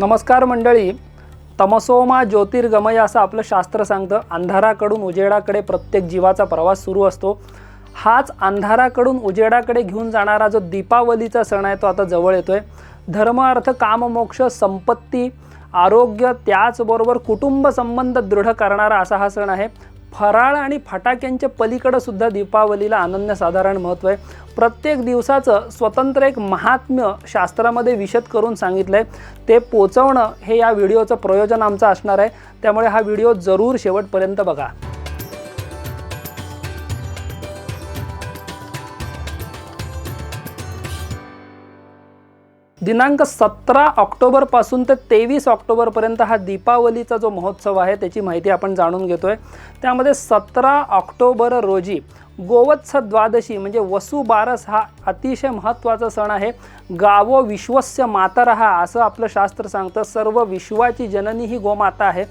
नमस्कार मंडळी. तमसोमा ज्योतिर्गमय असं आपलं शास्त्र सांगतं. अंधाराकडून उजेडाकडे प्रत्येक जीवाचा प्रवास सुरू असतो. हाच अंधाराकडून उजेडाकडे घेऊन जाणारा जो दीपावलीचा सण आहे तो आता जवळ येतोय. धर्म अर्थ काम मोक्ष संपत्ती आरोग्य त्याचबरोबर कुटुंब संबंध दृढ करणारा असा हा सण आहे. फराळ आणि फटाक्यांच्या पलीकडं सुद्धा दीपावलीला अनन्यसाधारण महत्त्व आहे. प्रत्येक दिवसाचं स्वतंत्र एक महात्म्य शास्त्रामध्ये विशद करून सांगितलं आहे ते पोचवणं हे या व्हिडिओचं प्रयोजन आमचं असणार आहे. त्यामुळे हा व्हिडिओ जरूर शेवटपर्यंत बघा. दिनांक सतरा ऑक्टोबरपासून ते तेवीस ऑक्टोबरपर्यंत हा दीपावलीचा जो महोत्सव आहे त्याची माहिती आपण जाणून घेतोय. त्यामध्ये सतरा ऑक्टोबर रोजी गोवत्स द्वादशी म्हणजे वसुबारस हा अतिशय महत्त्वाचा सण आहे. गावो विश्वस्य मातरहा असं आपलं शास्त्र सांगतं. सर्व विश्वाची जननी ही गोमाता आहे.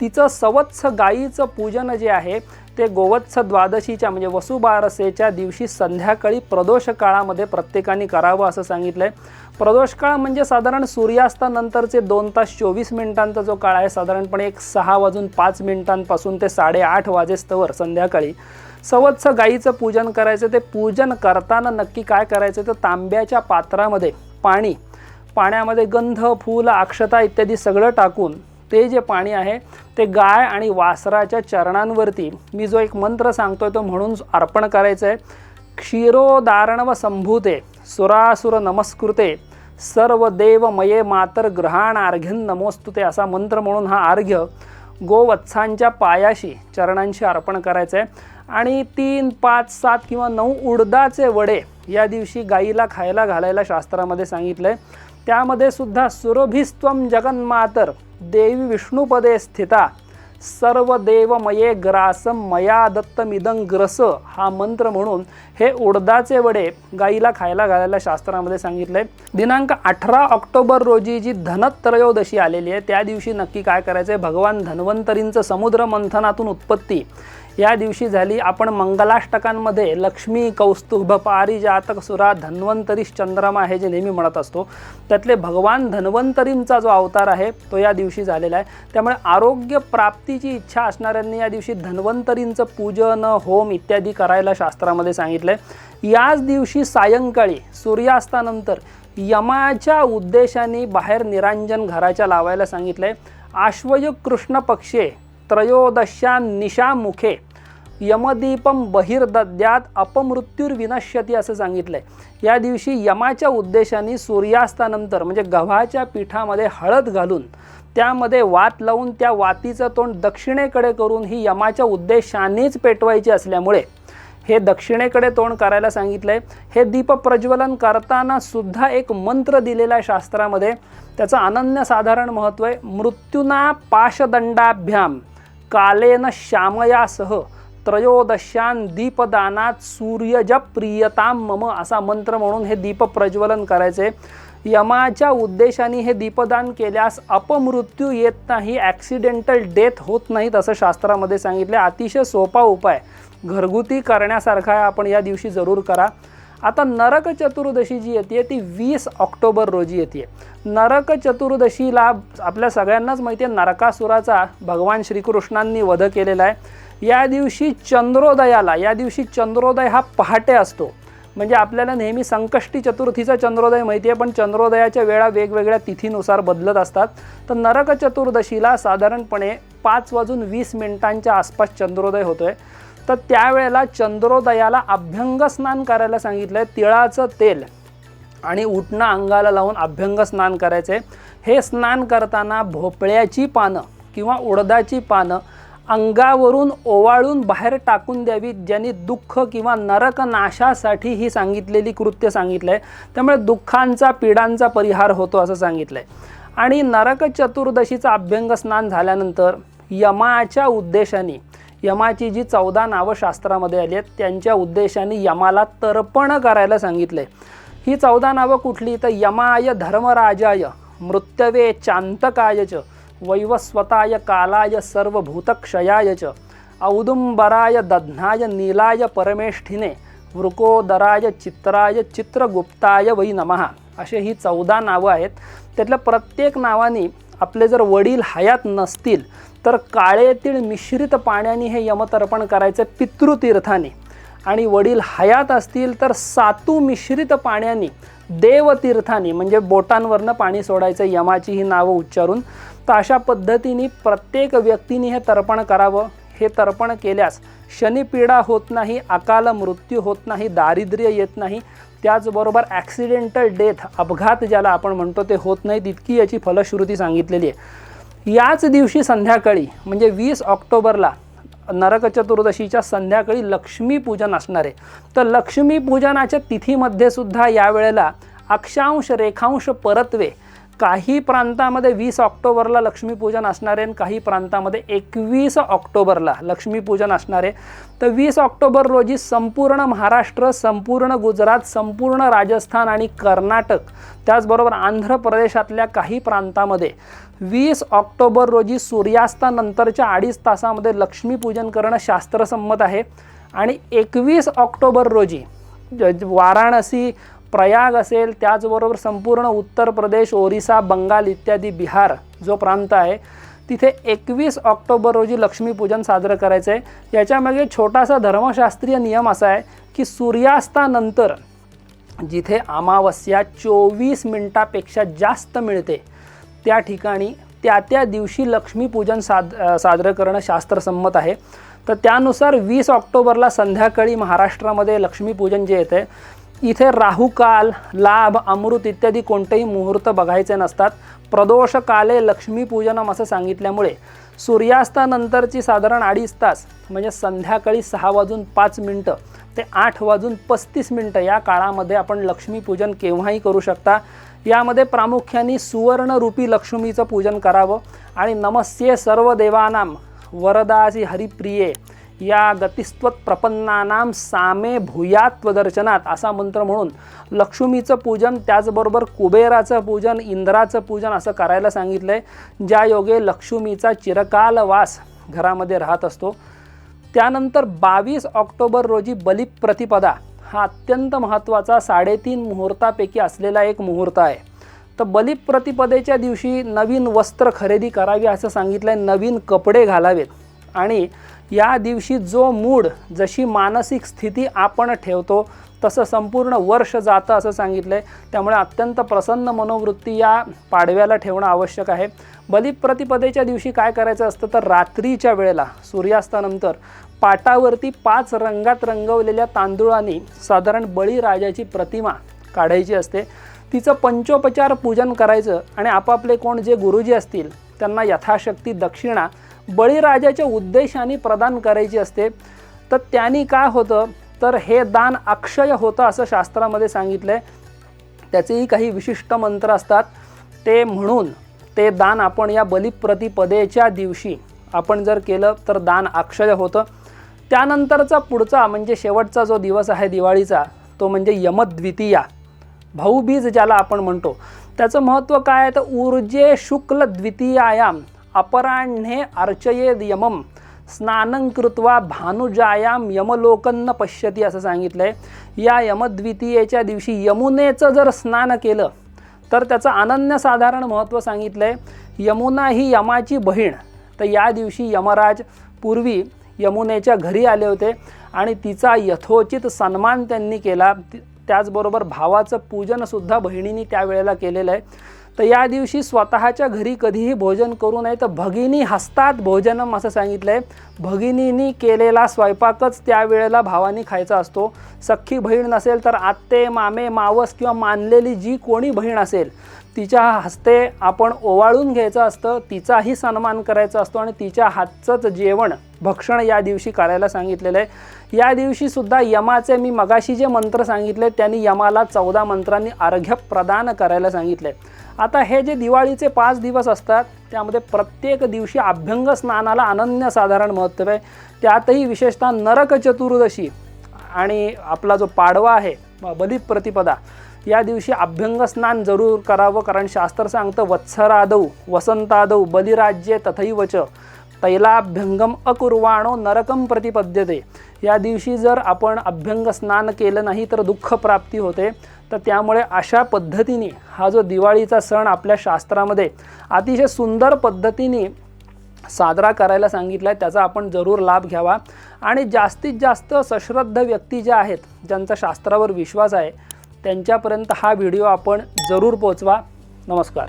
तिचं सवत्स गायीचं पूजन जे आहे ते गोवत्स द्वादशीच्या म्हणजे वसुबारसेच्या दिवशी संध्याकाळी प्रदोष काळामध्ये प्रत्येकाने करावं असं सांगितलं आहे प्रदोष काळ म्हणजे साधारण सूर्यास्तानंतरचे दोन तास चोवीस मिनिटांचा जो काळ आहे साधारणपणे एक सहा वाजून पाच मिनिटांपासून ते साडेआठ वाजेस्तवर संध्याकाळी. सवत्स गाईचं पूजन करायचं ते पूजन करताना नक्की काय करायचं तर तांब्याच्या पात्रामध्ये पाणी पाण्यामध्ये गंध फूल अक्षता इत्यादी सगळं टाकून ते जे पाणी आहे ते गाय आणि वासराच्या चरणांवरती मी जो एक मंत्र सांगतो आहे तो म्हणून अर्पण करायचं आहे. क्षीरोदारणव संभूते सुरासुर नमस्कृते सर्व देव मये मातर ग्रहाण अर्घ्यन नमोस्तुते असा मंत्र म्हणून हा अर्घ्य गोवत्सांच्या पायाशी चरणांशी अर्पण करायचं आहे. आणि तीन पाच सात किंवा नऊ उडदाचे वडे या दिवशी गाईला खायला घालायला शास्त्रामध्ये सांगितलं आहे त्यामध्ये सुद्धा सुरभिस्त्वम जगन्मातर देवी विष्णुपदे स्थिता. सर्व देवमये ग्रासम मया दत्तमिदं ग्रस हा मंत्र म्हणून हे उडदाचे वडे गाईला खायला घालायला शास्त्रामध्ये सांगितलंय. दिनांक अठरा ऑक्टोबर रोजी जी धनत्रयोदशी आलेली आहे त्या दिवशी नक्की काय करायचं आहे भगवान धन्वंतरींचं समुद्र मंथनातून उत्पत्ती. या दिवशी झाली आपण मंगलाष्टकांमध्ये लक्ष्मी कौस्तुभ पारिजातक सुरा धन्वंतरी चंद्रमा हे जे नेहमी म्हणत असतो त्यातले भगवान धन्वंतरींचा जो अवतार आहे तो या दिवशी झालेला आहे. त्यामुळे आरोग्य प्राप्तीची इच्छा असणाऱ्यांनी या दिवशी धन्वंतरींचं पूजन होम इत्यादी करायला शास्त्रामध्ये सांगितलं आहे याच दिवशी सायंकाळी सूर्यास्तानंतर यमाच्या उद्देशाने बाहेर निरांजन घराच्या लावायला सांगितलं आहे आश्वयुग कृष्ण पक्षे त्रयोदशा निशामुखे. यमदीपम बहिर्दद्यात अपमृत्यूर्विनश्यती असं सांगितलंय. या दिवशी यमाच्या उद्देशाने सूर्यास्तानंतर म्हणजे गव्हाच्या पिठामध्ये हळद घालून त्यामध्ये वात लावून त्या वातीचं तोंड दक्षिणेकडे करून ही यमाच्या उद्देशानेच पेटवायची असल्यामुळे हे दक्षिणेकडे तोंड करायला सांगितलंय. हे दीप प्रज्वलन करताना सुद्धा एक मंत्र दिलेला आहे शास्त्रामध्ये. त्याचं अनन्यसाधारण महत्त्व आहे मृत्यूना पाशदंडाभ्याम. कालेन श्यामयासह त्रयोदशान दीपदानात सूर्यजप प्रियताम मम असा मंत्र म्हणून हे दीप प्रज्वलन करायचे. यमाच्या उद्देशाने हे दीपदान केल्यास अपमृत्यू येत नाही ॲक्सिडेंटल डेथ होत नाहीत असं शास्त्रामध्ये सांगितलं. अतिशय सोपा उपाय. घरगुती करण्यासारखा आपण या दिवशी जरूर करा. आता नरक चतुर्दशी जी येते ती वीस ऑक्टोबर रोजी येते नरक चतुर्दशीला आपल्या सगळ्यांनाच माहिती आहे नरकासुराचा भगवान श्रीकृष्णांनी वध केलेला आहे. या दिवशी चंद्रोदयाला या दिवशी चंद्रोदय हा पहाटे असतो. म्हणजे आपल्याला नेहमी संकष्टी चतुर्थीचा चंद्रोदय माहिती आहे पण चंद्रोदयाच्या वेळा वेगवेगळ्या तिथीनुसार बदलत असतात. तर नरक चतुर्दशीला साधारणपणे पाच वाजून वीस मिनिटांच्या आसपास चंद्रोदय होतो आहे तर त्यावेळेला चंद्रोदयाला अभ्यंग स्नान करायला सांगितलं आहे तिळाचं तेल. आणि उठणं अंगाला लावून अभ्यंग स्नान करायचे हे स्नान करताना भोपळ्याची पानं किंवा उडदाची पानं अंगावरून ओवाळून बाहेर टाकून द्यावीत ज्यांनी दुःख किंवा नरक नाशासाठी ही सांगितलेली कृत्य सांगितलं आहे त्यामुळे दुःखांचा पीडांचा परिहार होतो असं सांगितलं आहे आणि नरक चतुर्दशीचं अभ्यंग स्नान झाल्यानंतर यमाच्या उद्देशाने यमाची जी चौदा नावं शास्त्रामध्ये आली आहेत त्यांच्या उद्देशाने यमाला तर्पण करायला सांगितले. ही चौदा नावं कुठली? तर यमाय धर्मराजाय मृत्यवे चांतकाय च वैवस्वताय कालाय सर्वभूतक्षयाय च औदुंबराय दध्नाय नीलाय परमेष्ठिने वृकोदराय चित्राय चित्रगुप्ताय वै नमः. असे ही चौदा नावं आहेत. त्यातल्या प्रत्येक नावाने आपले जर वडील हयात नसतील तर काळेतील मिश्रित पाण्याने हे यमतर्पण करायचं पितृतीर्थाने. आणि वडील हयात असतील तर सातू मिश्रित पाण्याने देवतीर्थाने म्हणजे बोटांवरनं पाणी सोडायचं यमाची ही नावं उच्चारून तर अशा पद्धतीने प्रत्येक व्यक्तीने हे तर्पण करावं. हे तर्पण केल्यास शनिपीडा होत नाही अकाल मृत्यू होत नाही दारिद्र्य येत नाही. त्याचबरोबर ॲक्सिडेंटल डेथ अपघात ज्याला आपण म्हणतो ते होत नाही तितकी याची फलश्रुती सांगितलेली आहे. याच दिवशी संध्याकाळी म्हणजे वीस ऑक्टोबरला नरक चतुर्दशीच्या संध्याकाळी लक्ष्मीपूजन असणार आहे. तर लक्ष्मीपूजनाच्या तिथीमध्ये सुद्धा यावेळेला अक्षांश रेखांश परत्वे काही प्रांतामध्ये वीस ऑक्टोबरला लक्ष्मीपूजन असणार आहे आणि काही प्रांतामध्ये एकवीस ऑक्टोबरला लक्ष्मीपूजन असणार. आहे तर वीस ऑक्टोबर रोजी संपूर्ण महाराष्ट्र संपूर्ण गुजरात संपूर्ण राजस्थान आणि कर्नाटक त्याचबरोबर आंध्र प्रदेशातल्या काही प्रांतामध्ये वीस ऑक्टोबर रोजी सूर्यास्तानंतरच्या अडीच तासामध्ये लक्ष्मीपूजन करणं शास्त्रसंमत आहे. आणि एकवीस ऑक्टोबर रोजी ज- वाराणसी प्रयाग असेल त्याचबरोबर संपूर्ण उत्तर प्रदेश ओरिसा बंगाल इत्यादी बिहार जो प्रांत आहे तिथे एकवीस ऑक्टोबर रोजी लक्ष्मीपूजन साजरं करायचं आहे याच्यामागे छोटासा धर्मशास्त्रीय नियम असा आहे की सूर्यास्तानंतर जिथे अमावस्या चोवीस मिनटापेक्षा जास्त मिळते त्या ठिकाणी त्या त्या दिवशी लक्ष्मीपूजन साद साजरं करणं शास्त्रसंमत आहे. तर त्यानुसार वीस ऑक्टोबरला संध्याकाळी महाराष्ट्रामध्ये लक्ष्मीपूजन जे येते इथे राहुकाल लाभ अमृत इत्यादी कोणतेही मुहूर्त बघायचे नसतात. प्रदोष काले लक्ष्मीपूजनम असं सांगितल्यामुळे सूर्यास्तानंतरची साधारण अडीच तास म्हणजे संध्याकाळी सहा वाजून पाच मिनटं ते आठ वाजून पस्तीस मिनटं या काळामध्ये आपण लक्ष्मीपूजन केव्हाही करू शकता. यामध्ये प्रामुख्याने सुवर्णरूपी लक्ष्मीचं पूजन करावं. आणि नमस्ये सर्व देवानां वरदासी हरिप्रिये या गतिस्त्वत प्रपन्नानाम सामे भूयात्वदर्शनात असा मंत्र म्हणून लक्ष्मीचं पूजन त्याचबरोबर कुबेराचं पूजन इंद्राचं पूजन असं करायला सांगितलं आहे ज्या योगे लक्ष्मीचा चिरकाल वास घरामध्ये राहत असतो. त्यानंतर बावीस ऑक्टोबर रोजी बलिप्रतिपदा हा अत्यंत महत्त्वाचा साडेतीन मुहूर्तापैकी असलेला एक मुहूर्त आहे. तर बलिप्रतिपदेच्या दिवशी नवीन वस्त्र खरेदी करावी असं सांगितलं आहे नवीन कपडे घालावेत आणि या दिवशी जो मूड जशी मानसिक स्थिती आपण ठेवतो तसं संपूर्ण वर्ष जातं असं सांगितलं आहे त्यामुळे अत्यंत प्रसन्न मनोवृत्ती या पाडव्याला ठेवणं आवश्यक आहे. बलिप्रतिपदेच्या दिवशी काय करायचं असतं तर रात्रीच्या वेळेला सूर्यास्तानंतर पाटावरती पाच रंगात रंगवलेल्या तांदूळाने साधारण बळीराजाची प्रतिमा काढायची असते. तिचं पंचोपचार पूजन करायचं आणि आपापले कोण जे गुरुजी असतील त्यांना यथाशक्ती दक्षिणा बळीराजाच्या उद्देशाने प्रदान करायची असते तर त्यांनी काय होतं? तर हे दान अक्षय होतं असं शास्त्रामध्ये सांगितलं आहे त्याचेही काही विशिष्ट मंत्र असतात. ते म्हणून ते दान आपण या बलिप्रतिपदेच्या दिवशी आपण जर केलं तर दान अक्षय होतं. त्यानंतरचा पुढचा म्हणजे शेवटचा जो दिवस आहे दिवाळीचा तो म्हणजे यमद्वितीया. भाऊबीज ज्याला आपण म्हणतो त्याचं महत्त्व काय आहे? तर ऊर्जे शुक्ल द्वितीयायाम. अपराह्णे अर्चयेद यमम स्नानं कृत्वा भानुजायाम यमलोकन्न पश्यती असं सांगितलं आहे या यमद्वितीयेच्या दिवशी यमुनेचं जर स्नान केलं तर त्याचं अनन्यसाधारण महत्त्व सांगितलं आहे यमुना ही यमाची बहीण. तर या दिवशी यमराज पूर्वी यमुनेच्या घरी आले होते आणि तिचा यथोचित सन्मान त्यांनी केला. त्याचबरोबर भावाचं पूजनसुद्धा बहिणींनी त्यावेळेला केलेलं आहे. तर या दिवशी स्वतःच्या घरी कधीही भोजन करू नये. तर भगिनी हस्तात भोजनम असं सांगितलं आहे भगिनींनी केलेला स्वयंपाकच त्यावेळेला भावानी खायचा असतो. सख्खी बहीण नसेल तर आत्ते मामे मावस किंवा मानलेली जी कोणी बहीण असेल तिच्या हस्ते आपण ओवाळून घ्यायचं असतं तिचाही सन्मान करायचा असतो आणि तिच्या हातचंच जेवण भक्षण या दिवशी करायला सांगितलेलं आहे या दिवशीसुद्धा यमाचे मी मगाशी जे मंत्र सांगितले त्यांनी यमाला चौदा मंत्रांनी अर्घ्य प्रदान करायला सांगितले आता हे जे दिवाळीचे पाच दिवस असतात त्यामध्ये प्रत्येक दिवशी अभ्यंग स्नानाला अनन्यसाधारण महत्त्व आहे. त्यातही विशेषतः नरक चतुर्दशी आणि आपला जो पाडवा आहे ब- बलिप्रतिपदा या दिवशी अभ्यंग स्नान जरूर करावं कारण शास्त्र सांगतं वत्सरादौ वसंतादौ बलिराज्ये तथैवच. तैलाभ्यंगम अकुर्वाणो नरकम प्रतिपद्यते. या दिवशी जर आपण अभ्यंग स्नान केलं नाही तर दुःख प्राप्ती होते. तर त्यामुळे अशा पद्धतीने हा जो दिवाळीचा सण आपल्या शास्त्रामध्ये अतिशय सुंदर पद्धतीने साजरा करायला सांगितला आहे त्याचा आपण जरूर लाभ घ्यावा. आणि जास्तीत जास्त सश्रद्ध व्यक्ती ज्या आहेत ज्यांचा शास्त्रावर विश्वास आहे त्यांच्यापर्यंत हा व्हिडिओ आपण जरूर पोचवा नमस्कार.